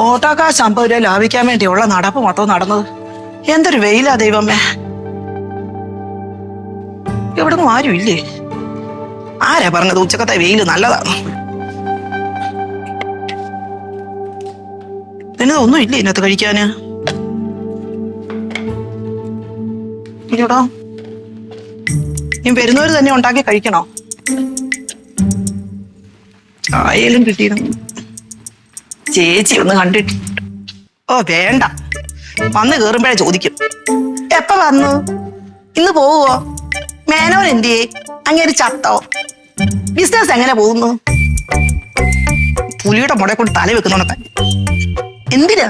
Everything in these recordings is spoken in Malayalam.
ഓട്ടോക്കാശ് അമ്പത് രൂപ ലാഭിക്കാൻ വേണ്ടിയുള്ള നടപ്പ് മൊത്തം നടന്നത് എന്തൊരു വെയിലാ ദൈവമേ നിന്നും ആരും ഇല്ലേ ആരാ പറഞ്ഞത് ഉച്ചക്കത്തെ വെയിൽ നല്ലതാണ് പിന്നെ ഒന്നും ഇല്ലേ ഇതിനകത്ത് കഴിക്കാന് ഇല്ലടാ നീ വരുന്നവർ തന്നെ ഉണ്ടാക്കി കഴിക്കണോ ആയാലും കിട്ടിയിരുന്നു ചേച്ചി ഒന്ന് കണ്ടിട്ട്. ഓ വേണ്ട. വന്ന് കേറുമ്പോഴേ ചോദിക്കും. എപ്പ വന്നു? ഇന്ന് പോവോ മേനോൻ എന്തിയേ? അങ്ങേര് ചത്തോ? ബിസിനസ് എങ്ങനെ പോകുന്നു? പുലിയുടെ മുട കൊണ്ട് തല വെക്കുന്നോണ തന്നെ. എന്തിനാ?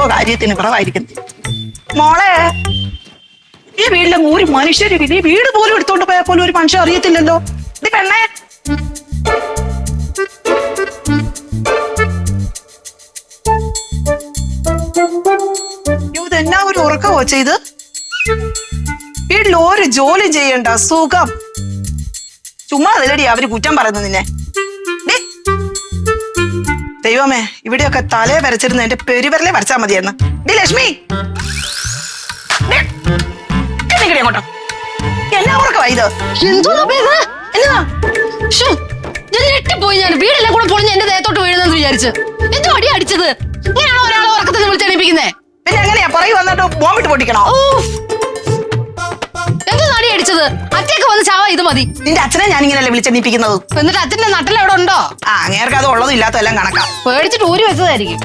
ഓ കാര്യത്തിന് കുറവായിരിക്കും. മോളെ ഈ വീട്ടിലെ ഒരു മനുഷ്യര് ഈ വീട് പോലും എടുത്തോണ്ട് പോയാൽ പോലും ഒരു മനുഷ്യൻ അറിയത്തില്ലല്ലോ. ഇത് പെണ്ണേ. ഉറക്കമോ ചെയ്ത്. വീട്ടിൽ ഒരു ജോലി ചെയ്യണ്ട സുഖം. ചുമ്മാ അതിലടി അവർ കുറ്റം പറയുന്നു നിന്നെ. ദൈവമേ ഇവിടെയൊക്കെ തലയെ വരച്ചിരുന്ന എന്റെ പെരുവരലെ വരച്ചാ മതിയായിരുന്നു ഡി ലക്ഷ്മി. അങ്ങോട്ടോ എന്നാ ഉറക്കമാ ഇത്? ഞെട്ടിപ്പോയി ഞാൻ. വീടെല്ലാം കൂടെ പൊളിഞ്ഞ് എന്റെ ദേഹത്തോട്ട് വീഴുന്നെന്ന് വിചാരിച്ച്. എന്തോ അടി അടിച്ചത്? ഇങ്ങനെയാണോ ഒരാളെ ഉറക്കത്തിൽ വിളിച്ചെണീപ്പിക്കുന്നേ പിന്നെ എങ്ങനെയാ? പുറകെ വന്നിട്ട് ബോംബിട്ട് പൊട്ടിക്കണോ? എന്തോ അടിച്ചത്? വന്ന് ചാവാ ഇത് മതി. നിന്റെ അച്ഛനെ ഞാൻ ഇങ്ങനെയല്ലേ വിളിച്ചെണ്ണിപ്പിക്കുന്നത് എന്നിട്ട് അച്ഛന്റെ നട്ടൽ എവിടെ ഉണ്ടോ? ആ അങ്ങേർക്ക് അത് ഉള്ളതും ഇല്ലാത്തതും എല്ലാം കണക്കാം. പേടിച്ചിട്ട് ഊരി വെച്ചതായിരിക്കും.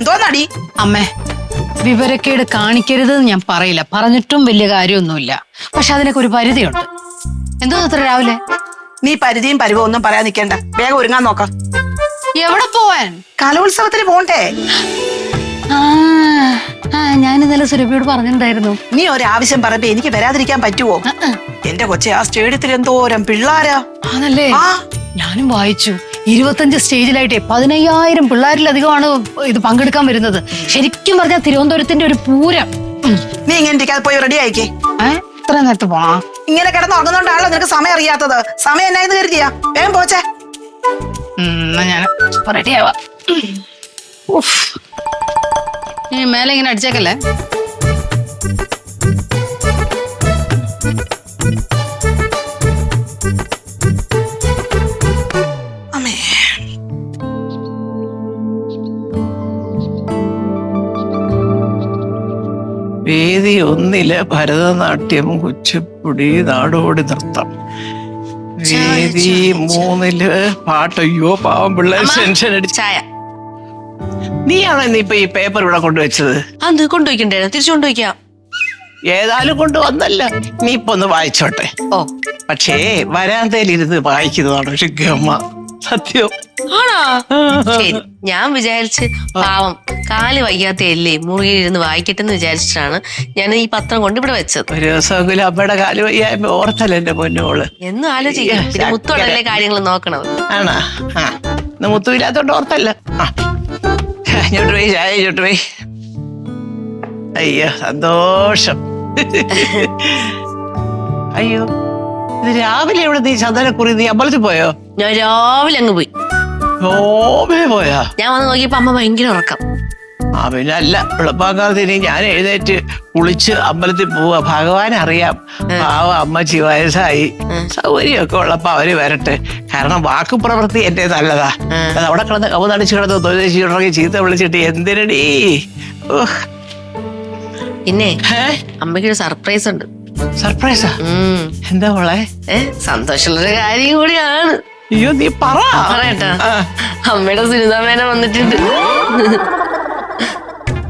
എന്തോന്നടി അമ്മേ വിവരക്കേട് കാണിക്കരുത് ഞാൻ പറയില്ല. പറഞ്ഞിട്ടും വലിയ കാര്യമൊന്നുമില്ല. പക്ഷെ അതിനൊക്കെ ഒരു പരിധിയുണ്ട്. എന്തോ അത്ര രാവിലെ? നീ പരിധിയും പരിവോ ഒന്നും പറയാൻ നിൽക്കണ്ട. വേഗം ഒരുങ്ങാൻ നോക്കാം. എവിടെ പോവാൻ? കലോത്സവത്തിന് പോണ്ടേ? ഞാൻ ഇന്നലെ സുരഭിയോട് പറഞ്ഞിട്ടുണ്ടായിരുന്നു. നീ ഒരാവശ്യം പറയുമ്പോ എനിക്ക് വരാതിരിക്കാൻ പറ്റുമോ. എന്റെ കൊച്ചെ ആ സ്റ്റേഡിയത്തിൽ എന്തോരം പിള്ളാരാ? ആണല്ലേ? ഞാനും വായിച്ചു. ഇരുപത്തഞ്ച് സ്റ്റേജിലായിട്ടേ പതിനയ്യായിരം പിള്ളേരിലധികമാണ് ഇത് പങ്കെടുക്കാൻ വരുന്നത്. ശരിക്കും പറഞ്ഞാൽ തിരുവനന്തപുരത്തിന്റെ ഒരു പൂരം. നീ ഇങ്ങനെ പോയി റെഡി ആയിക്കേ? ഇത്ര നേരത്തെ പോണോ? ഇങ്ങനെ കിടന്ന് ഉറങ്ങുന്നോണ്ടാണല്ലോ നിനക്ക് സമയം അറിയാത്തത്. സമയം എന്നായെന്ന് കരുതിയാ? വേഗം പോച്ചേ. ഞാൻ റെഡി ആവാ. ഈ മേലെ ഇങ്ങനെ അടിച്ചേക്കല്ലേ? വേദി ഒന്നിൽ ഭരതനാട്യം കുച്ചിപ്പുടി നാടോടി നൃത്തം. വേദി മൂന്നിൽ പാട്ടയ്യോ പാവം പിള്ളേർ ടെൻഷൻ അടിച്ച് ചായ. നീയാണോ ഇപ്പൊ ഈ പേപ്പർ ഇവിടെ കൊണ്ടുവച്ചത്? അത് കൊണ്ടുപോയിക്കണ്ടേ തിരിച്ചു കൊണ്ടുപോയിക്കാം. ഏതായാലും കൊണ്ടുവന്നല്ല. നീ ഇപ്പൊ ഒന്ന് വായിച്ചോട്ടെ. ഓ. പക്ഷേ വരാന്തയിലിരുന്ന് വായിക്കുന്നതാണ് പക്ഷെ ഗമ സത്യം. ആണോ? ശരി ഞാൻ വിചാരിച്ച് പാവം കാൽ വയ്യാത്ത വയ്യാത്തയല്ലേ മുറിയിലിരുന്ന് വായിക്കട്ടെന്ന് വിചാരിച്ചിട്ടാണ് ഞാൻ ഈ പത്രം കൊണ്ട് ഇവിടെ വെച്ചത്. ഒരു ദിവസമെങ്കിലും അമ്മയുടെ കാൽ വയ്യായ്മ ഓർത്തല്ല എന്റെ പൊന്നോൾ എന്നും ആലോചിക്കാം. പിന്നെ മുത്തോടല്ലേ കാര്യങ്ങൾ നോക്കണം ആണോ? ആ. ഇന്ന് മുത്തുമില്ലാത്തോണ്ട് ഓർത്തല്ല. ആ. ഇങ്ങോട്ട് പോയി ചായ ഇങ്ങോട്ട് പോയി അയ്യോ സന്തോഷം. അയ്യോ ഇത് രാവിലെ ഇവിടെ നീ ചന്ദനക്കുറി നീ അമ്പലത്തിൽ പോയോ? ഞാൻ രാവിലെ അങ്ങ് പോയി. ഓമേ പോയാ? ഞാൻ വന്ന് നോക്കിയപ്പോ അമ്മ ഭയങ്കര ഉറക്കം. ആ പിന്നെ അല്ല വെളുപ്പാക്കാലത്തിന് ഞാൻ എഴുന്നേറ്റ് കുളിച്ച് അമ്പലത്തിൽ പോവാ ഭഗവാൻ അറിയാം. പാവ അമ്മച്ചി വയസ്സായി സൗകര്യമൊക്കെ ഉള്ളപ്പോ അവർ വരട്ടെ. കാരണം വാക്ക് പ്രവൃത്തി എന്റെ നല്ലതാ അത് അവിടെ കിടന്ന് കവ് നടിച്ച് കിടന്ന് തൊഴിലേശി ചീത്ത വിളിച്ചിട്ട് എന്തിനടി. പിന്നെ? അമ്മയ്ക്കൊരു സർപ്രൈസ് ഉണ്ട്. സർപ്രൈസാ എന്താ മോളെ? സന്തോഷമുള്ളൊരു കാര്യം കൂടിയാണ്. അയ്യോ നീ പറ. പറയട്ടാ. അമ്മയുടെ സുനിതാമേന വന്നിട്ടുണ്ട്.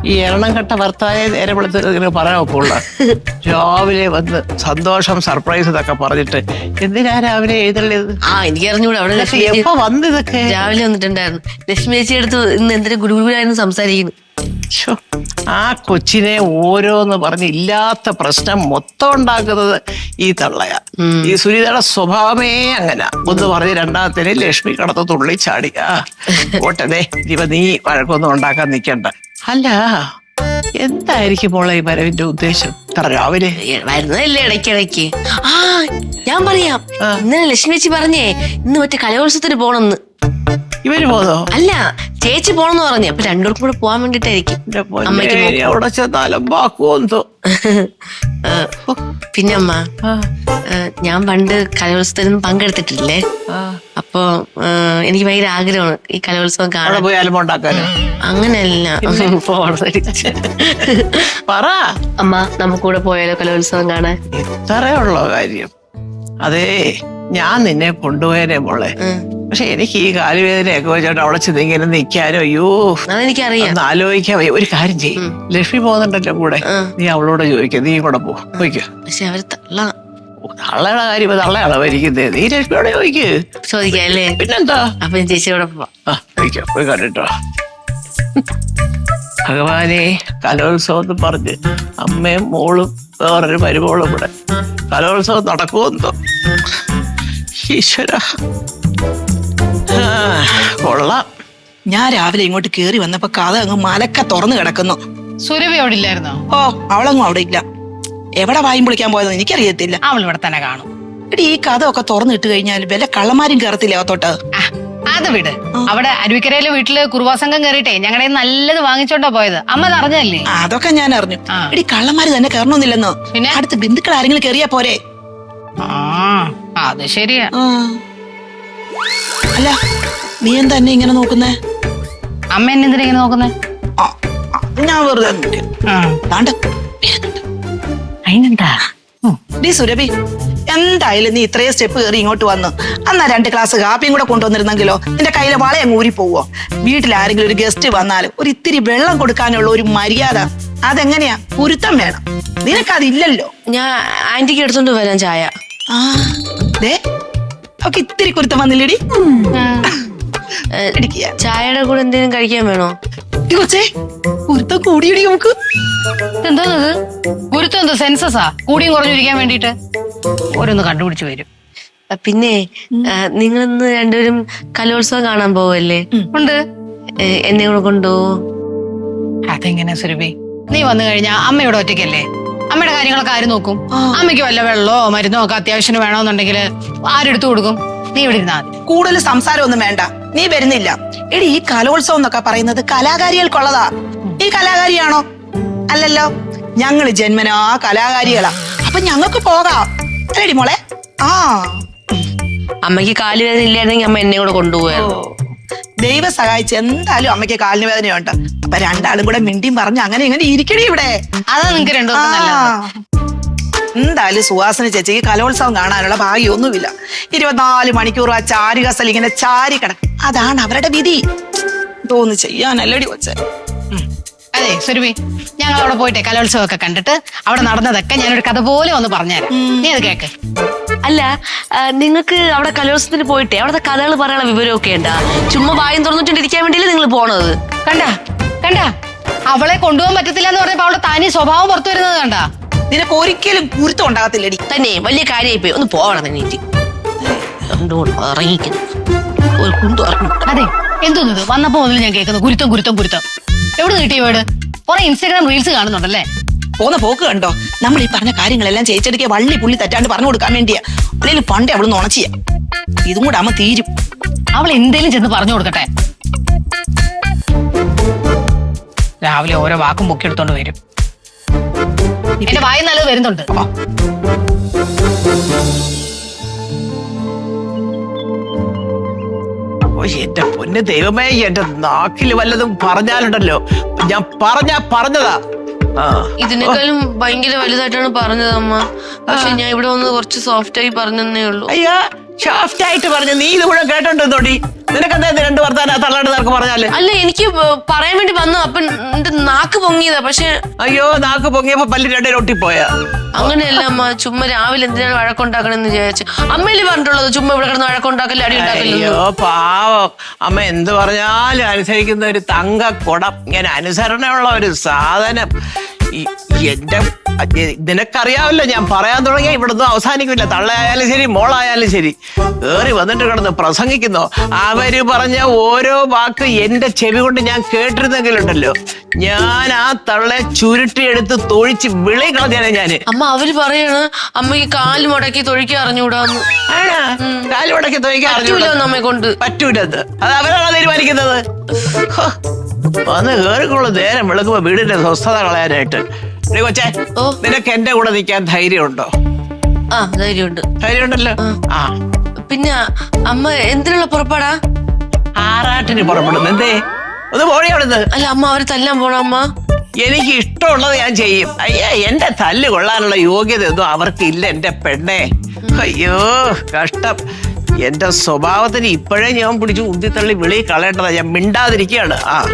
ഈ എണ്ണം കെട്ട ഭർത്താവെ നേരെ വിളിച്ച് പറയാൻ ഒക്കുള്ള രാവിലെ വന്ന് സന്തോഷം സർപ്രൈസ് ഇതൊക്കെ പറഞ്ഞിട്ട് എന്തിനാ രാവിലെ എഴുതള്ളത് ആ എനിക്ക് അറിഞ്ഞൂടെ അവിടെ എപ്പോ വന്ന് ഇതൊക്കെ? രാവിലെ വന്നിട്ടുണ്ടായിരുന്നു. ലക്ഷ്മി ചേച്ചി അടുത്ത് ഇന്ന് എന്തിനും ഗുരുഗുരുവായിരുന്നു സംസാരിക്കുന്നു? ആ കൊച്ചിനെ ഓരോന്ന് പറഞ്ഞ് ഇല്ലാത്ത പ്രശ്നം മൊത്തം ഉണ്ടാക്കുന്നത് ഈ തള്ളയ. ഈ സുനിതയുടെ സ്വഭാവമേ അങ്ങനെ. ഒന്ന് പറഞ്ഞ് രണ്ടാമത്തേന് ലക്ഷ്മി കടത്ത് തുള്ളി ചാടിയാ ആ ഓട്ടതേ ഇവ നീ വഴക്കൊന്നും ഉണ്ടാക്കാൻ നിക്കണ്ട. അല്ല എന്തായിരിക്കും മോളെ ഈ വരവിന്റെ ഉദ്ദേശം? ഇത്ര രാവിലെ? വരുന്നതല്ലേ ഇടയ്ക്കിടയ്ക്ക്. ആ ഞാൻ പറയാം. ഇന്നലെ ലക്ഷ്മി ചേച്ചി പറഞ്ഞേ ഇന്ന് മറ്റേ കലോത്സവത്തിന് പോണെന്ന്. ഇവർ പോന്നോ? അല്ല ചേച്ചി പോണെന്ന് പറഞ്ഞു. അപ്പൊ രണ്ടുപേർക്കും കൂടെ പോവാൻ വേണ്ടിട്ടായിരിക്കും എന്റെ പൊന്നേ, അമ്മയ്ക്ക് ഇനി അവിടെ ചെന്നാലും ബാക്കുവോ പിന്നെ അമ്മ ഏ, ഞാൻ പണ്ട് കലോത്സവത്തിൽ പങ്കെടുത്തിട്ടില്ലേ? അപ്പൊ ഏ, എനിക്ക് ഭയങ്കര ആഗ്രഹമാണ് ഈ കലോത്സവം അവിടെ കാണാൻ പോയി അങ്ങനെയല്ല. പറ. അമ്മ നമുക്കൂടെ പോയാലോ കലോത്സവം കാണാൻ? ഇത്രയുള്ള കാര്യം. അതേ ഞാൻ നിന്നെ കൊണ്ടുപോയനെ മോളെ. ഉം. പക്ഷെ എനിക്ക് ഈ കാലുവേദനയൊക്കെ വെച്ചോണ്ട് അവിടെ ചെന്ന് ഇങ്ങനെ നിൽക്കാനോ അയ്യോ. അതെനിക്കറിയാം. ഒന്ന് ആലോചിക്കാൻ വയ്യ. ഒരു കാര്യം ചെയ്യും. ലക്ഷ്മി പോകുന്നുണ്ടല്ലോ കൂടെ. നീ അവളോട് ചോദിക്ക. നീ കൂടെ പോ. പോയിക്കോ. പക്ഷെ അവർ തള്ള. തള്ളയുടെ കാര്യം തള്ളയാണ് ഭരിക്കുന്നത് നീ ലക്ഷ്മിയോട് ചോദിക്ക്. ചോദിക്കാം അല്ലേ പിന്നെന്താ? അപ്പൊ ഞാൻ ചേച്ചിയോടെ പോവാം. ആ പോയിക്കോ. പോയി കണ്ടിട്ടോ. ഭഗവാനെ കലോത്സവം എന്ന് പറഞ്ഞ് അമ്മയും മോളും വേറൊരു മരുമോളും കൂടെ. കലോത്സവം നടക്കുമെന്നോ? ഈശ്വര. കൊള്ളാം. ഞാൻ രാവിലെ ഇങ്ങോട്ട് കേറി വന്നപ്പോ കഥ അങ്ങ് മലക്ക തുറന്നു കിടക്കുന്നു. സുരഭി അവിടെ ഇല്ലായിരുന്നോ? ഓ അവളൊന്നും അവിടെ ഇല്ല. എവിടെ വായും പൊളിക്കാൻ പോയതെന്ന് എനിക്കറിയത്തില്ല. അവൾ ഇവിടെ തന്നെ കാണും. എടി ഈ കഥ ഒക്കെ തുറന്നിട്ട് കഴിഞ്ഞാൽ വല്ല കള്ളമാരും കയറത്തില്ല അകത്തോട്ട്? ആ, അത് വിട്. അവിടെ അരുവിക്കരയിലെ വീട്ടിൽ കുറുവാസംഘം കയറിയിട്ടേ ഞങ്ങളെ നല്ലത് വാങ്ങിച്ചോണ്ടാ പോയത്. അമ്മ അറിഞ്ഞല്ലേ അതൊക്കെ ഞാൻ അറിഞ്ഞു. എടി കള്ളമാര് തന്നെ കയറണമെന്നില്ലെന്നോ പിന്നെ? അടുത്ത് ബന്ധുക്കൾ ആരെങ്കിലും കയറിയാ പോരെ? ആ അത് ശരിയാ. ആ. അല്ല നീ എന്താ എന്നെ ഇങ്ങനെ നോക്കുന്നേ? അമ്മ എന്നെ എന്തിനാ ഇങ്ങനെ നോക്കുന്നേ? ഞാൻ വെറുതെ. അതിനെന്താ. ഡി സുരഭി എന്തായാലും നീ ഇത്രയും സ്റ്റെപ്പ് കയറി ഇങ്ങോട്ട് വന്നു അന്നാ രണ്ട് ക്ലാസ് കാപ്പിയും കൂടെ കൊണ്ടുവന്നിരുന്നെങ്കിലോ നിന്റെ കയ്യിലെ വള അങ്ങ് ഊരി പോവോ വീട്ടിൽ ആരെങ്കിലും ഒരു ഗസ്റ്റ് വന്നാൽ ഒരു ഇത്തിരി വെള്ളം കൊടുക്കാനുള്ള ഒരു മര്യാദ അതെങ്ങനെയാ? പൊരുത്തം വേണം. നിനക്കതില്ലല്ലോ. ഞാൻ ആന്റിക്ക് എടുത്തോണ്ട് വരാൻ ചായ. ആ ദേ അവക്ക് ഇത്തിരി കുരുത്തം വന്നില്ലേടി? ഇടിക്കുക ചായയുടെ കൂടെ എന്തെങ്കിലും കഴിക്കാൻ വേണോ? ഈ കൊച്ചേ കുരുത്തം കൂടിയിടി നമുക്ക്. എന്താണത്? ഗുരുത്വം എന്തോ സെൻസസാ? കൂടിയും കുറഞ്ഞിരിക്കാൻ വേണ്ടിട്ട് ഓരോന്ന് കണ്ടുപിടിച്ചു വരും. പിന്നെ നിങ്ങൾ ഇന്ന് രണ്ടുപേരും കലോത്സവം കാണാൻ പോവല്ലേ? ഉണ്ട്. എന്നെ കൂടെ കൊണ്ടുപോവോ? അതെങ്ങനെ സുരഭി? നീ വന്നു കഴിഞ്ഞാ അമ്മയോട് ഒറ്റയ്ക്കല്ലേ? അമ്മയുടെ കാര്യങ്ങളൊക്കെ ആര് നോക്കും? അമ്മയ്ക്ക് വല്ല വെള്ളമോ മരുന്നോ ഒക്കെ അത്യാവശ്യത്തിന് വേണമെന്നുണ്ടെങ്കിൽ ആരെടുത്തു കൊടുക്കും? നീ ഇവിടെ ഇരുന്നാൽ കൂടുതൽ സംസാരമൊന്നും വേണ്ട. നീ വരുന്നില്ല. എടി ഈ കലോത്സവം എന്നൊക്കെ പറയുന്നത് കലാകാരികൾക്കുള്ളതാ. ഈ കലാകാരിയാണോ? അല്ലല്ലോ. ഞങ്ങൾ ജന്മനാ കലാകാരികളാ. അപ്പൊ ഞങ്ങൾക്ക് പോകാം. അല്ലേടി മോളെ? ആ. അമ്മയ്ക്ക് കാലുവേദന ഇല്ലായിരുന്നെങ്കിൽ അമ്മ എന്നെ കൂടെ കൊണ്ടുപോയായിരുന്നു. ദൈവം സഹായിച്ച് എന്തായാലും അമ്മയ്ക്ക് കാലിന് വേദനയുണ്ട്. അപ്പൊ രണ്ടാളും കൂടെ മിണ്ടിയും പറഞ്ഞ് അങ്ങനെ ഇങ്ങനെ ഇരിക്കണേ ഇവിടെ. അതാ നിങ്ങക്ക് രണ്ടു എന്തായാലും സുഹാസന ചേച്ചിക്ക് കലോത്സവം കാണാനുള്ള ഭാഗ്യമൊന്നുമില്ല. ഇരുപത്തിനാല് മണിക്കൂർ ആ ചാരി കസൽ ഇങ്ങനെ ചാരി കിടക്കും. അതാണ് അവരുടെ വിധി. തോന്നു ചെയ്യാനല്ലടി കൊച്ചേ. അതെ സുരഭി ഞങ്ങൾ അവിടെ പോയിട്ട് കലോത്സവം ഒക്കെ കണ്ടിട്ട് അവിടെ നടന്നതൊക്കെ ഞാനൊരു കഥ പോലെ ഒന്ന് പറഞ്ഞുതരാം. നീ അത് കേക്ക്. അല്ല നിങ്ങൾക്ക് അവിടെ കലോത്സവത്തിന് പോയിട്ട് അവിടുത്തെ കഥകൾ പറയാനുള്ള വിവരമൊക്കെ ഉണ്ടാ ചുമ്മാ വായും തുറന്നിട്ടിരിക്കാൻ വേണ്ടിയല്ലേ നിങ്ങൾ പോണത്? കണ്ടാ കണ്ടാ. അവളെ കൊണ്ടുപോകാൻ പറ്റത്തില്ല എന്ന് പറഞ്ഞപ്പോ അവളുടെ തനി സ്വഭാവം പുറത്തു വരുന്നത് കണ്ട? നിനക്ക് ഒരിക്കലും കുരുത്തം ഉണ്ടാകത്തില്ലടി. തന്നെ വലിയ കാര്യമായി പോയി ഒന്ന് പോവണം തന്നെ ഇറങ്ങിക്കുന്നു അതെ എന്തോന്നത്? വന്നപ്പോ മുതൽ ഞാൻ കേൾക്കുന്നു. ഗുരുത്തം ഗുരുത്തം കുരുത്തം എവിടെ കിട്ടിയ വീട് കുറെ ഇൻസ്റ്റാഗ്രാം റീൽസ് കാണുന്നുണ്ടല്ലേ? പോന്ന പോക്ക് കണ്ടോ? നമ്മൾ ഈ പറഞ്ഞ കാര്യങ്ങളെല്ലാം ചേച്ചെടുക്കെ വള്ളി പുള്ളി തെറ്റാണ്ട് പറഞ്ഞു കൊടുക്കാൻ വേണ്ടിയാ. അല്ലെങ്കിൽ പണ്ടേ അവൾ നുണച്ചിയ ഇതും കൂടെ അമ്മ തീരും. അവൾ എന്തേലും ചെന്ന് പറഞ്ഞു കൊടുക്കട്ടെ. രാവിലെ ഓരോ വാക്കും പൊക്കിയെടുത്തോണ്ട് വരും. എന്റെ വായി നല്ലത് വരുന്നുണ്ട്. എന്റെ പൊന്ന് ദൈവമേ എന്റെ നാക്കിൽ വല്ലതും പറഞ്ഞാലുണ്ടല്ലോ. ഞാൻ പറഞ്ഞ പറഞ്ഞതാ. ഇതിനേക്കാളും ഭയങ്കര വലുതായിട്ടാണ് പറഞ്ഞത് അമ്മ. പക്ഷെ ഞാൻ ഇവിടെ വന്ന് കുറച്ച് സോഫ്റ്റ് ആയി പറഞ്ഞതേ ഉള്ളൂ. അയ്യാ ഷാഫ്റ്റ് ആയിട്ട് പറഞ്ഞു നീ ഇത് മുഴുവൻ കേട്ടോണ്ടി നിനക്കെന്താ ഇത് രണ്ട് വർത്താനം തള്ളാണ്ട് നിനക്ക് പറഞ്ഞാൽ? അല്ല എനിക്ക് പറയാൻ വേണ്ടി വന്നു. അപ്പൊ എന്റെ നാക്ക് പൊങ്ങിയതാ. പക്ഷെ അയ്യോ നാക്ക് പൊങ്ങിയപ്പോ പല്ല് രണ്ടേ ഒട്ടിപ്പോയാ. അങ്ങനെയല്ല അമ്മ. ചുമ്മാ രാവിലെ എന്തിനാണ് വഴക്കുണ്ടാക്കണെന്ന് വിചാരിച്ചു. അമ്മയിൽ പറഞ്ഞിട്ടുള്ളത്? ചുമ്മാ ഇവിടെ കിടന്ന് വഴക്കുണ്ടാക്കല്ലേ അടി ഉണ്ടാക്കല്ലോ അയ്യോ പാവം. അമ്മ എന്ത് പറഞ്ഞാലും അനുസരിക്കുന്ന ഒരു തങ്ക കുടം ഇങ്ങനെ അനുസരണയുള്ള ഒരു സാധനം. ഈ- എന്റെ നിനക്കറിയാവല്ലോ ഞാൻ പറയാൻ തുടങ്ങിയ ഇവിടുന്ന് അവസാനിക്കില്ല. തള്ളയായാലും ശരി മോളായാലും ശരി. ഏറി വന്നിട്ട് കിടന്ന് പ്രസംഗിക്കുന്നു. അവർ പറഞ്ഞ ഓരോ വാക്ക് എന്റെ ചെവി കൊണ്ട് ഞാൻ കേട്ടിരുന്നെങ്കിലുണ്ടല്ലോ. ഞാൻ ആ തള്ളെ ചുരുട്ടിയെടുത്ത് തൊഴിച്ച് വിളി കളഞ്ഞാണ് ഞാൻ. അമ്മ അവർ പറയാണ് അമ്മയ്ക്ക് കാൽ മുടക്കി തൊഴിക്കാൻ അറിഞ്ഞൂടാന്ന് കാൽ മുടക്കി തൊഴിക്കാൻ പറ്റൂല നമ്മെ കൊണ്ട്. പറ്റൂലത്. അത് അവരാണ് തീരുമാനിക്കുന്നത്? വന്ന് കേറിക്കുള്ളൂ നേരം വിളക്കുമ്പോ വീടിന്റെ സ്വസ്ഥത കളയാനായിട്ട്. കൊച്ചേ ഓ. നിനക്ക് എന്റെ കൂടെ നിൽക്കാൻ ധൈര്യമുണ്ടോ? ആ ധൈര്യമുണ്ട്. ധൈര്യമുണ്ടല്ലോ? ആ. പിന്നെ അമ്മ എന്തിനുള്ള പുറപ്പാടാ? ആറാട്ടിന് പുറപ്പെടുന്നു. എന്തേ? ഒന്ന് പോണി അവിടുന്ന്. അല്ല അമ്മ അവരെ തല്ലാൻ പോണോ അമ്മ? എനിക്ക് ഇഷ്ടമുള്ളത് ഞാൻ ചെയ്യും. അയ്യ എന്റെ തല്ല് കൊള്ളാനുള്ള യോഗ്യത ഒന്നും അവർക്കില്ല എന്റെ പെണ്ണെ. അയ്യോ കഷ്ടം. എന്റെ സ്വഭാവത്തിന് ഇപ്പോഴേ ഞാൻ പിടിച്ചു ഉന്തിത്തള്ളി വിളി കളയേണ്ടതാ. ഞാൻ മിണ്ടാതിരിക്കുകയാണ്. ആ.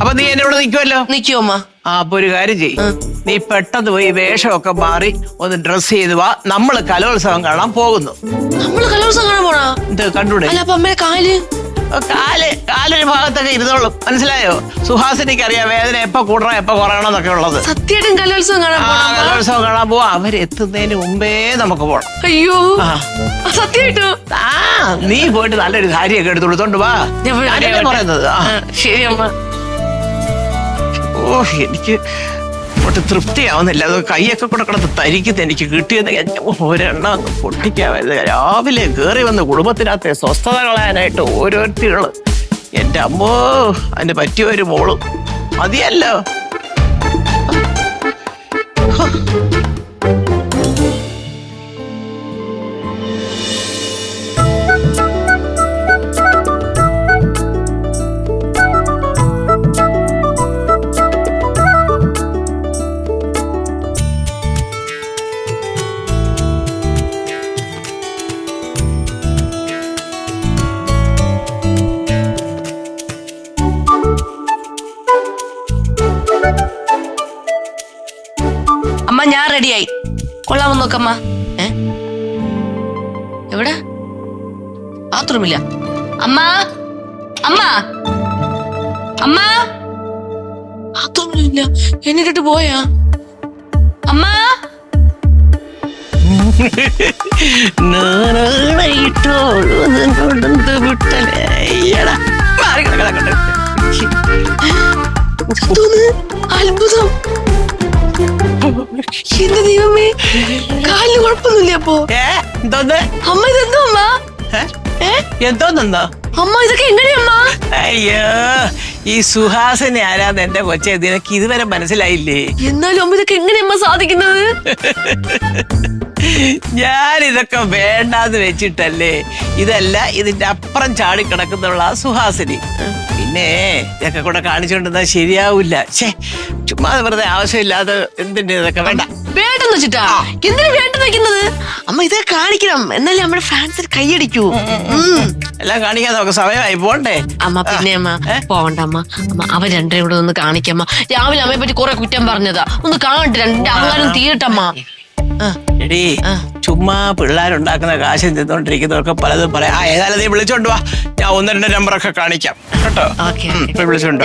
അപ്പൊ നീ എന്നോട് നിൽക്കുമല്ലോ നിൽക്കുമോ ആ അപ്പൊ ഒരു കാര്യം ചെയ്യും. നീ പെട്ടെന്ന് പോയി വേഷമൊക്കെ മാറി ഒന്ന് ഡ്രസ് ചെയ്ത് വാ. നമ്മൾ കലോത്സവം കാണാൻ പോകുന്നു. നമ്മൾ കലോത്സവം കാണാൻ പോണോ? ഇത് കണ്ടൂടെ അല്ല അപ്പൊ അമ്മയുടെ കാൽ? കാൽ കാലൊരു ഭാഗത്തൊക്കെ ഇരുന്നോളും. മനസ്സിലായോ? സുഹാസിനിക്ക് അറിയാം വേദന എപ്പോ കൂടണം എപ്പോ കുറയണം എന്നൊക്കെ ഉള്ളത്. സത്യമായിട്ടും കലോത്സവം കാണാൻ ആ പോണ അമ്മ? കലോത്സവം കാണാൻ പോവാ. അവരെത്തുന്നതിന് മുമ്പേ നമുക്ക് പോണം. അയ്യോ. ആ. സത്യമായിട്ടും? ആ നീ പോയിട്ട് നല്ലൊരു സാരിയൊക്കെ എടുത്ത് കൊടുത്തോണ്ട് വാ. ഞാൻ പോയി ഞാനല്ലേ വരാം. പറയുന്നത്? ആ, ശരി അമ്മ. ഓ എനിക്ക് തൃപ്തിയാവുന്നില്ല. അത് കൈയൊക്കെ കൂടെ കിടന്ന് തരിക്കുന്നത് എനിക്ക് കിട്ടിയെന്ന് ഒരെണ്ണം അങ്ങ് പൊട്ടിക്കാവായിരുന്നു രാവിലെ കയറി വന്ന് കുടുംബത്തിനകത്തെ സ്വസ്ഥത കളയാനായിട്ട് ഓരോരുത്തരുകൾ എന്റെ അമ്മോ അതിന് പറ്റിയ ഒരു മോളും. മതിയല്ലോ. അമ്മ ഞാൻ റെഡിയായി കൊള്ളാമോ നോക്കമ്മ? ഏ? എവിടെ? ബാത്റൂമില്ല അമ്മ അമ്മ അമ്മ. ബാത്റൂമിലില്ല എന്നിട്ട് പോയാ? അമ്മ. വിട്ടലേ. എടാ, മാറി അത്ഭുതം. എന്റെ ദൈവമേ കാലിന് കുഴപ്പമൊന്നുമില്ല അപ്പോ? ഏ എന്തോന്ന്? അമ്മ ഇതെന്തോ അമ്മ? ഏ? എന്തോന്നെന്തോ അമ്മ ഇതൊക്കെ എങ്ങനെയാ അമ്മ? അയ്യോ ഈ സുഹാസിനെ ആരാന്ന് എന്റെ കൊച്ചെ നിനക്ക് ഇതുവരെ മനസ്സിലായില്ലേ? എന്നാലും അമ്മ ഇതൊക്കെ എങ്ങനെയമ്മ സാധിക്കുന്നത്? ഞാൻ ഇതൊക്കെ വേണ്ടാന്ന് വെച്ചിട്ടല്ലേ ഇതല്ല ഇതിന്റെ അപ്പുറം ചാടി കിടക്കുന്നുള്ള ആ സുഹാസിനി. പിന്നെ ഇതൊക്കെ കൂടെ കാണിച്ചുകൊണ്ടിരുന്നാ ശരിയാവില്ല. ഛേ ചുമ്മാ വെറുതെ ആവശ്യമില്ലാതെ എന്തിന്റെ ഇതൊക്കെ വേണ്ട. വേണ്ടെന്ന് വെച്ചിട്ടാ? എന്തിനു വേണ്ടെന്ന് വെക്കുന്നത്? അമ്മ ഇത് കാണിക്കണം. എന്നാലേ നമ്മുടെ ഫാൻസിൽ കൈയടിക്കൂ. ഉം. എല്ലാം കാണിക്കാൻ നമുക്ക് സമയമായി. പോണ്ടേ? അമ്മ പിന്നെ അമ്മ? പോവണ്ട അമ്മ. അമ്മ അവ രണ്ടേ കൂടെ ഒന്ന് കാണിക്കമ്മ രാവിലെ അമ്മയെ പറ്റി കുറെ കുറ്റം പറഞ്ഞതാ. ഒന്ന് കാണട്ടെ രണ്ട് അഹങ്കാരം തീരട്ടമ്മ. എടീ. ചുമ്മാ പിള്ളേരുണ്ടാക്കുന്ന കാശ് തിന്നോണ്ടിരിക്കുന്നവർക്ക് പലതും പറയാം. ആ ഏതായാലും നീ വിളിച്ചോണ്ട് വാ. ഞാൻ ഒന്ന് രണ്ട് നമ്പറൊക്കെ കാണിക്കാം. കേട്ടോ? വിളിച്ചോണ്ട്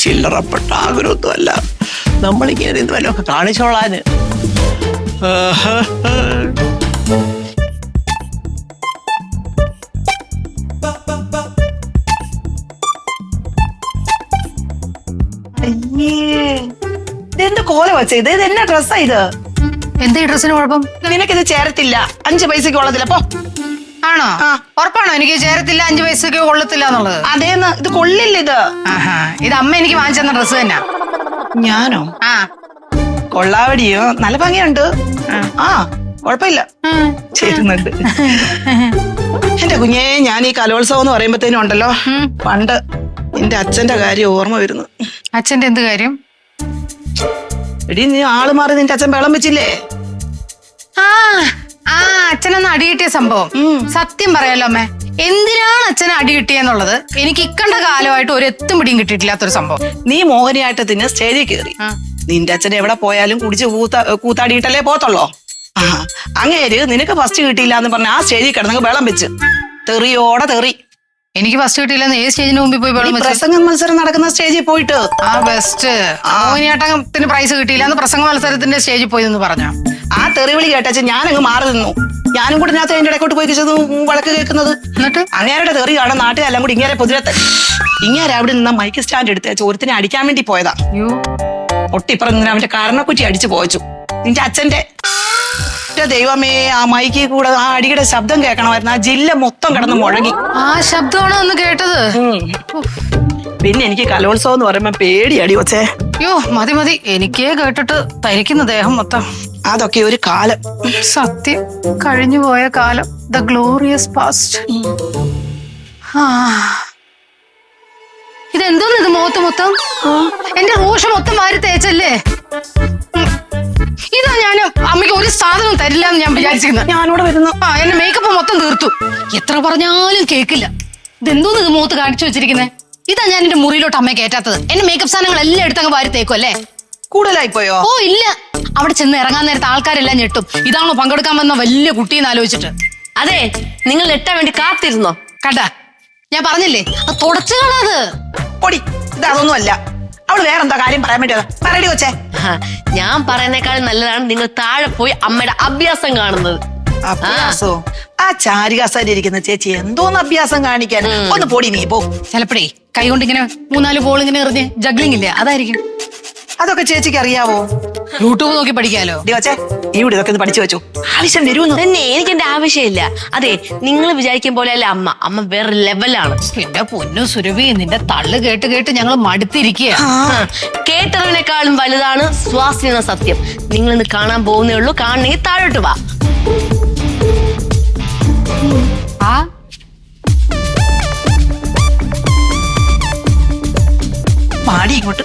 ചില്ലറപ്പെട്ട ആഗ്രഹമൊന്നും അല്ല? നമ്മളിങ്ങനെ ഇത് ഒക്കെ കാണിച്ചോളാന്. ഇതെന്ത് വെച്ച. ഇത് ഇത് എന്നാ ഡ്രസ്സാ ഇത്? എന്താ ഈ ഡ്രസ്സിന് കുഴപ്പം? നിനക്കിത് ചേരത്തില്ല. അഞ്ചു പൈസക്ക് കൊള്ളത്തില്ല. പോ. ആണോ? ആ. ഉറപ്പാണോ എനിക്ക് ചേരത്തില്ല അഞ്ചു പൈസക്ക് കൊള്ളത്തില്ല എന്നുള്ളത്? അതേന്ന് ഇത് കൊള്ളില്ല ഇത്. ആഹാ. ഇത് അമ്മ എനിക്ക് വാങ്ങിച്ചു ഡ്രസ് ഡ്രസ്സ് തന്നെ. ഞാനോ? ആ. കൊള്ളാവടിയോ? നല്ല ഭംഗിയുണ്ട്. ആ. കുഴപ്പമില്ല. ഉം. ചേരുന്നുണ്ട്. എന്റെ കുഞ്ഞേ ഞാൻ ഈ കലോത്സവം എന്ന് പറയുമ്പത്തേനും ഉണ്ടല്ലോ. ഉം. പണ്ട് എന്റെ അച്ഛന്റെ കാര്യം ഓർമ്മ വരുന്നു. അച്ഛന്റെ എന്ത് കാര്യം? എടി നീ ആൾ മാറി നിന്റെ അച്ഛൻ വെള്ളം വെച്ചില്ലേ? ആ ആ അച്ഛനൊന്ന് അടി കിട്ടിയ സംഭവം. സത്യം പറയാലോ അമ്മേ എന്തിനാണ് അച്ഛനെ അടി കിട്ടിയെന്നുള്ളത്? എനിക്ക് ഇക്കണ്ട കാലമായിട്ട് ഒരു എത്തും പിടിയും കിട്ടിയിട്ടില്ലാത്തൊരു സംഭവം. നീ മോഹിനിയാട്ടത്തിന് സ്റ്റേജിൽ കയറി നിന്റെ അച്ഛൻ എവിടെ പോയാലും കുടിച്ച് കൂത്ത കൂത്താടിയിട്ടല്ലേ പോത്തുള്ളോ ആ അങ്ങേര് നിനക്ക് ഫസ്റ്റ് കിട്ടിയില്ല എന്ന് പറഞ്ഞ ആ സ്റ്റേജിൽ കിടന്നങ്ങ് വെള്ളം വെച്ച്. തെറിയോടെ തെറി. എനിക്ക് ഫസ്റ്റ് കിട്ടിയില്ലെന്ന് ഏത് സ്റ്റേജിന് മുമ്പിൽ പോയി ഈ വെള്ളം പ്രസംഗ മത്സരം നടക്കുന്ന സ്റ്റേജിൽ പോയിട്ട്. ആ ബെസ്റ്റ് മോഹിനിയാട്ടത്തിന് പ്രൈസ് കിട്ടിയില്ല എന്ന് പ്രസംഗ മത്സരത്തിന്റെ സ്റ്റേജിൽ പോയി എന്ന് പറഞ്ഞു? ആ തെറിവിളി കേട്ടച്ച് ഞാനങ്ങ് മാറി നിന്നു. ഞാനും കൂടെ ഇതിനകത്ത് അതിന്റെ ഇടയ്ക്കോട്ട് പോയി ചെയ്തു വഴക്ക് കേൾക്കുന്നത്. എന്നിട്ട്? അങ്ങേരുടെ തെറി കാണാൻ നാട്ടിലെല്ലാം കൂടി ഇങ്ങനെ കുതിരത്തെ ഇങ്ങനെ അവിടെ നിന്ന് മൈക്ക് സ്റ്റാൻഡ് എടുത്ത് ചോരത്തിനെ അടിക്കാൻ വേണ്ടി പോയതാ. അയ്യോ. അവന്റെ കാരണക്കുറ്റി അടിച്ചു പോയച്ചു. നിന്റെ അച്ഛന്റെ എന്റെ ദൈവമേ ആ മൈക്കിൽ കൂടെ ആ അടിയുടെ ശബ്ദം കേൾക്കണമായിരുന്നു. ആ ജില്ല മൊത്തം കിടന്ന് മുഴങ്ങി. ആ ശബ്ദമാണോ ഒന്ന് കേട്ടത്? പിന്നെ എനിക്ക് കലോത്സവം എന്ന് പറയുമ്പോ പേടി അടി വച്ചേ യോ മതി മതി. എനിക്കേ കേട്ടിട്ട് തരിക്കുന്ന ദേഹം മൊത്തം. അതൊക്കെ ഒരു കാലം. സത്യം. കഴിഞ്ഞു പോയ കാലം. ദ ഗ്ലോറിയസ് പാസ്റ്റ് ഇതെന്തോന്ന് ഇത് മുഖത്ത് മൊത്തം? എന്റെ റോഷ മൊത്തം വാരി തേച്ചല്ലേ. ഇതാ ഞാൻ അമ്മയ്ക്ക് ഒരു സാധനം തരില്ല എന്ന് ഞാൻ വിചാരിച്ചിരുന്നു. ഞാനിവിടെ വരുന്നു. ആ എന്റെ മേക്കപ്പ് മൊത്തം തീർത്തു. എത്ര പറഞ്ഞാലും കേക്കില്ല ഇതെന്തോന്ന് ഇത് മുഖത്ത് കാണിച്ചു വെച്ചിരിക്കുന്നത് ഇതാ ഞാൻ എന്റെ മുറിയിലോട്ട് അമ്മയെ കയറ്റാത്തത്. എന്റെ മേക്കപ്പ് സാധനങ്ങൾ എല്ലാം എടുത്തങ്ങ് വാരി തേക്കും അല്ലേ? കൂടുതലായി പോയോ? ഓ ഇല്ല. അവിടെ ചെന്ന് ഇറങ്ങാൻ നേരത്തെ ആൾക്കാരെല്ലാം ഞെട്ടും. ഇതാണോ പങ്കെടുക്കാൻ വന്ന വലിയ കുട്ടീന്ന് ആലോചിച്ചിട്ട്. അതെ നിങ്ങൾ എട്ടാൻ വേണ്ടി കാത്തിരുന്നോ? കണ്ട? ഞാൻ പറഞ്ഞില്ലേ? അത് തുടച്ചു കളത് പൊടി. ഇത് അതൊന്നും അല്ല. അവൾ വേറെന്താ കാര്യം പറയാൻ വേണ്ടി പറയടി കൊച്ചേ. ആ, ഞാൻ പറയുന്നേക്കാളും നല്ലതാണ് നിങ്ങൾ താഴെ പോയി അമ്മയുടെ അഭ്യാസം കാണുന്നത്. അഭ്യാസോ? ആ ചാരികാസാരി ഇരിക്കുന്ന ചേച്ചി എന്തോന്ന് അഭ്യാസം കാണിക്കാൻ? ഒന്ന് പൊടി നീ പോ. ചിലപ്പോഴേ കൈ കൊണ്ട് ഇങ്ങനെ മൂന്നാൽ ബോൾ ഇങ്ങനെ എറിഞ്ഞ് ജഗ്ലിംഗ് ഇല്ലേ? അതായിരിക്കും. അതൊക്കെ ചേച്ചിക്ക് അറിയാവോ? യൂട്യൂബ് നോക്കി പഠിക്കാലോ? ഡി കൊച്ചേ നീ ഇവിടെ ഇതൊക്കെ ഒന്ന് പഠിച്ചു വെച്ചു. ആവശ്യം വരുമെന്ന്. തന്നെ എനിക്ക് എന്റെ ആവശ്യമില്ല. അതെ നിങ്ങൾ വിചാരിക്കും പോലെ അല്ല അമ്മ അമ്മ വേറെ ലെവലാണ് എന്റെ പൊന്നു സുരഭി നിന്റെ തള്ളു കേട്ട് കേട്ട് ഞങ്ങൾ മടുത്തിരിക്കുക കേട്ടതിനേക്കാളും കേട്ടറിവിനേക്കാളും വലുതാണ് സ്വാസ്ഥ്യം എന്ന സത്യം. നിങ്ങൾ ഇന്ന് കാണാൻ പോകുന്നേ ഉള്ളൂ കാണണമെങ്കിൽ താഴോട്ട് വാ. ആ? മാടി ഇങ്ങോട്ട്.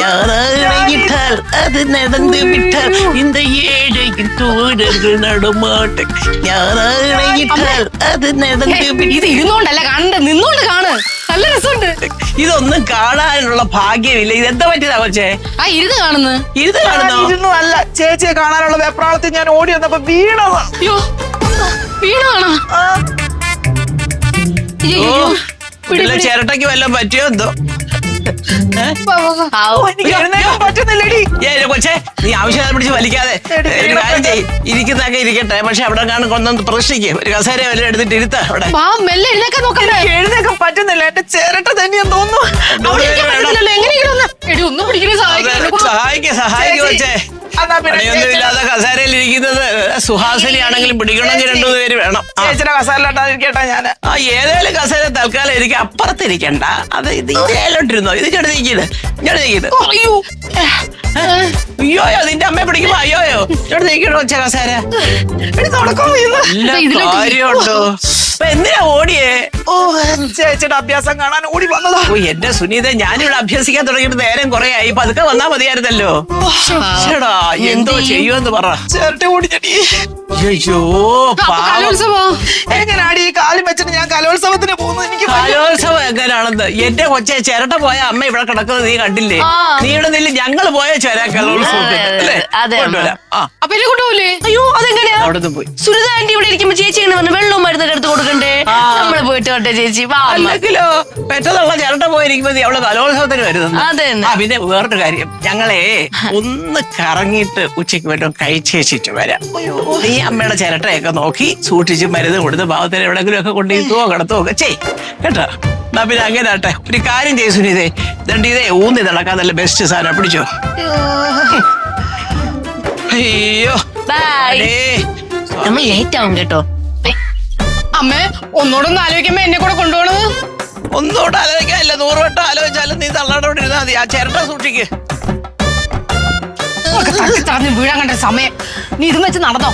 யாராகிட்டால் அது நடந்து விட்டால் இந்த ஏழையின் தோழர்கள் நடமாட்ட யாராகிட்டால் அது நடந்து ഇത് ഇരുന്നോണ്ടല്ല കാണണ്ട നിന്നോണ്ട് കാണ്. നല്ല രസമുണ്ട്. ഇതൊന്നും കാണാനുള്ള ഭാഗ്യമില്ല. ഇതെന്താ പറ്റിയതാ കൊച്ചേ? ആ ഇരുന്ന് കാണുന്നു. ഇത് കാണുന്നു? ഇരുന്നു അല്ല ചേച്ചിയെ കാണാനുള്ള വെപ്രാളത്തിൽ ഞാൻ ഓടി വന്നപ്പോ വീണതാ. വീണോ വീണ കാണാ ആ, അയ്യോ, ചേരട്ടയ്ക്ക് വല്ലതും പറ്റിയോ എന്തോ? പറ്റുന്നില്ലടി കൊച്ചേ നീ ആവശ്യം പിടിച്ച് വലിക്കാതെ ഒരു കാര്യം ചെയ്യ്. ഇരിക്കുന്നതൊക്കെ ഇരിക്കട്ടെ. പക്ഷെ അവിടെ കാണും കൊണ്ടൊന്ന് പ്രശ്നിക്ക്. ഒരു കസേര വല്ല എടുത്തിട്ട് ഇരുത്ത അവിടെ. എഴുന്നേക്കാൻ പറ്റുന്നില്ല. എന്റെ ചേരട്ട തന്നെയാന്ന് തോന്നുന്നു. സഹായിക്ക. സഹായിക്ക ചേച്ചി, കൊച്ചേ അതാ പിന്നെ പണിയൊന്നും ഇല്ലാതെ കസേരയിൽ ഇരിക്കുന്നത്. സുഹാസിനി ആണെങ്കിലും പിടിക്കണമെങ്കിൽ രണ്ടു പേര് വേണം. ആ. ചേച്ചിയുടെ കസാലിലോട്ടായിരിക്കട്ടെ ഞാൻ ആ ഏതേലും കസേര തൽക്കാലം എനിക്ക് അപ്പുറത്തിരിക്കണ്ട. അത് ഇത് ഇതിലോട്ടിരുന്നോ ഇത് ഇങ്ങോട്ട് നീക്കിയത് ഇങ്ങോട്ട് നീക്കിയത് അയ്യോ. അയ്യോയോ നിന്റെ അമ്മയെ പിടിക്കുമ്പോ അയ്യോയോ? ഇങ്ങോട്ട് നീക്കണോ കൊച്ച കസേര. എടി തുടക്കം വീഴുന്നു. നല്ല കാര്യമുണ്ടോ? എന്തിനാ ഓടിയേ? ഓ ചേച്ചിയുടെ അഭ്യാസം കാണാൻ ഓടി വന്നതാ. ഓ എന്റെ സുനീത ഞാനിവിടെ അഭ്യസിക്കാൻ തുടങ്ങിയിട്ട് നേരം കുറെ ആയി. പതുക്കെ വന്നാ മതിയായിരുന്നല്ലോ. ചേടാ എന്തോ ചെയ്യുമെന്ന് പറ. ചിരട്ട ഓടിച്ചടി അയ്യോ പാവം. ഈ കാലും വെച്ചിട്ട് ഞാൻ കലോത്സവത്തിന് പോകുന്നത്? എനിക്ക് വയ്യ. കലോത്സവം എങ്ങനെയാണെന്ന് എന്റെ കൊച്ചെ ചിരട്ട പോയ അമ്മ ഇവിടെ കിടക്കുന്നത് നീ കണ്ടില്ലേ? ആ. നീ ഇവിടെ നില്ല ഞങ്ങൾ പോയ ചേരാ കലോത്സവത്തിന്. അതെ, അല്ലേ? അതെ, അമ്മ. കൊണ്ടുവരാം. ആ. അപ്പൊ എന്നെ കൊണ്ടുപോലേ അയ്യോ അതെങ്ങനെയാ? അവിടെ നിന്ന് പോയി. സുനിത ആന്റി ഇവിടെ ഇരിക്കുമ്പോ ചേച്ചി പറഞ്ഞു വെള്ളവും മരുന്നൊക്കെ എടുത്ത് കൊടുക്കണ്ടേ ആ. നമ്മൾ പോയിട്ട് വട്ടെ ചേച്ചി. അല്ലെങ്കിലോ പെറ്റതുള്ള ചിരട്ട പോയിരിക്കുമ്പോ നീ അവൾ കലോത്സവത്തിന് വരുന്നത്. അതെ തന്നെ. ആ പിന്നെ വേറൊരു കാര്യം. ഞങ്ങളെ ഒന്ന് കറങ്ങിയിട്ട് ഉച്ചയ്ക്ക് വല്ലതും കഴിച്ചേച്ചിട്ട് വരാം. നീ അമ്മയുടെ ചിരട്ടയൊക്കെ നോക്കി സൂക്ഷിച്ച് മരുന്ന് കൊടുത്ത് ഭാവത്തിന് എവിടെങ്കിലും ഒക്കെ കൊണ്ടിരുത്തുവോ കിടത്തുവോ ഒക്കെ ചെയ് കേട്ടോ? എന്നാ പിന്നെ അങ്ങനെ ആട്ടെ. ഒരു കാര്യം ചെയ്തു സുനീതേ. ഇതണ്ട് ഇതേ ഊന്നി നടക്കാൻ നല്ല ബെസ്റ്റ് സാധനം. പിടിച്ചോ? അയ്യോ. ബൈ അടേ. നമ്മൾ ലേറ്റ് ആവും കേട്ടോ. അമ്മേ ഒന്നുകൂടെ ആലോചിക്കുമ്പോ എന്നെ കൂടെ കൊണ്ടുപോണത്? ഒന്നുകൂടെ ആലോചിക്കാനില്ല. നൂറ് വട്ടം ആലോചിച്ചാലും നീ തള്ളാടോടെ ഇരുന്നാ മതി. ആ ചിരട്ട സൂക്ഷിക്ക്. വീഴാൻ കണ്ട സമയം. നീ ഇതും വെച്ച് നടന്നോ.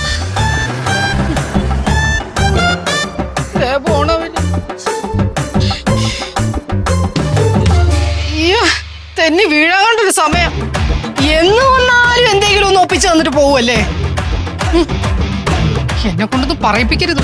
തെന്നി വീഴാൻ കണ്ടൊരു സമയം. എന്ന് വന്നാലും എന്തെങ്കിലും ഒന്ന് ഒപ്പിച്ചു തന്നിട്ട് പോവല്ലേ എന്നെ കൊണ്ടൊന്നും പറയിപ്പിക്കരുത്.